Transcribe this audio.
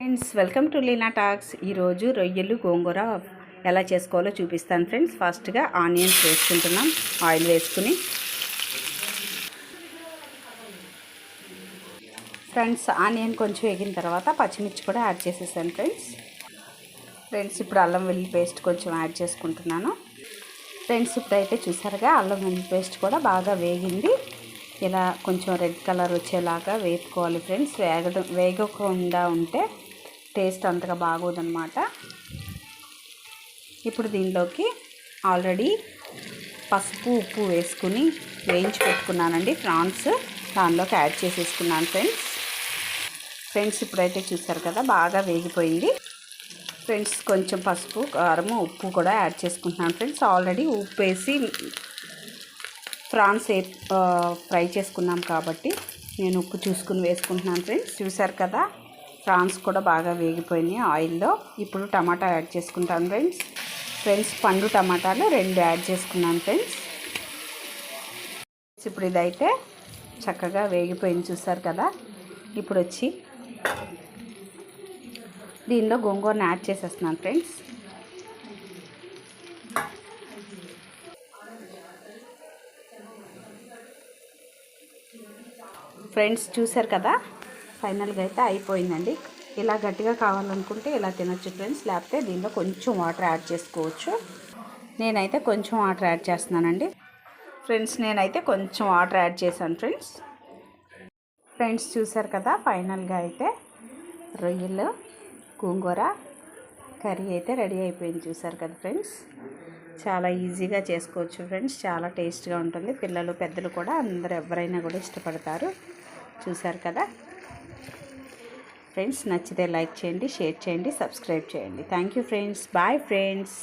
Friends welcome to Leena talks ఈరోజు రొయ్యలు గోంగూర ఎలా చేసుకోవాలో చూపిస్తాను ఫ్రెండ్స్ ఫస్ట్గా ఆనియన్స్ వేసుకుంటున్నాం. ఆయిల్ వేసుకుని. ఫ్రెండ్స్ ఆనియన్ కొంచెం వేగిన తర్వాత పచ్చిమిర్చి కూడా యాడ్ చేసేసాను ఫ్రెండ్స్ ఫ్రెండ్స్ ఇప్పుడు అల్లం వెల్లుల్లి పేస్ట్ కొంచెం యాడ్ చేసుకుంటున్నాను. ఫ్రెండ్స్ ఇప్పుడైతే చూసారుగా అల్లం వెల్లుల్లి పేస్ట్ కూడా బాగా వేగింది. ఇలా కొంచెం రెడ్ కలర్ వచ్చేలాగా వేపుకోవాలి ఫ్రెండ్స్. వేగడం వేగకుండా ఉంటే టేస్ట్ అంతగా బాగోదన్నమాట. ఇప్పుడు దీనిలోకి ఆల్రెడీ పసుపు ఉప్పు వేసుకుని వేయించి పెట్టుకున్నానండి ప్రాన్స్ దానిలోకి యాడ్ చేసేసుకున్నాను ఫ్రెండ్స్. ఫ్రెండ్స్ ఇప్పుడైతే చూసారు కదా బాగా వేగిపోయింది. ఫ్రెండ్స్ కొంచెం పసుపు కారము ఉప్పు కూడా యాడ్ చేసుకుంటున్నాను ఫ్రెండ్స్. ఆల్రెడీ ఉప్పు వేసి ఫ్రాన్స్ ఏ ఫ్రై చేసుకున్నాం కాబట్టి నేను ఉప్పు చూసుకుని వేసుకుంటున్నాను ఫ్రెండ్స్. చూసారు కదా? ఫ్రాన్స్ కూడా బాగా వేగిపోయినాయి ఆయిల్లో. ఇప్పుడు టమాటా యాడ్ చేసుకుంటాను ఫ్రెండ్స్. ఫ్రెండ్స్ పండు టమాటాలు రెండు యాడ్ చేసుకున్నాను ఫ్రెండ్స్. ఇప్పుడు ఇదైతే చక్కగా వేగిపోయింది చూసారు కదా? ఇప్పుడు వచ్చి దీనిలో గొంగూరని యాడ్ చేసేస్తున్నాను ఫ్రెండ్స్. ఫ్రెండ్స్ చూసారు కదా? ఫైనల్గా అయితే అయిపోయిందండి. ఇలా గట్టిగా కావాలనుకుంటే ఇలా తినొచ్చు ఫ్రెండ్స్. లేకపోతే దీనిలో కొంచెం వాటర్ యాడ్ చేసుకోవచ్చు. నేనైతే కొంచెం వాటర్ యాడ్ చేస్తున్నానండి. ఫ్రెండ్స్ నేనైతే కొంచెం వాటర్ యాడ్ చేశాను ఫ్రెండ్స్. ఫ్రెండ్స్ చూసారు కదా? ఫైనల్గా అయితే రొయ్యలు గోంగూర కర్రీ అయితే రెడీ అయిపోయింది. చూసారు కదా ఫ్రెండ్స్? చాలా ఈజీగా చేసుకోవచ్చు ఫ్రెండ్స్. చాలా టేస్ట్గా ఉంటుంది. పిల్లలు పెద్దలు కూడా అందరు ఎవరైనా కూడా ఇష్టపడతారు. చూశారు కదా? ఫ్రెండ్స్ నచ్చితే లైక్ చేయండి షేర్ చేయండి సబ్స్క్రైబ్ చేయండి. Thank you friends. Bye friends.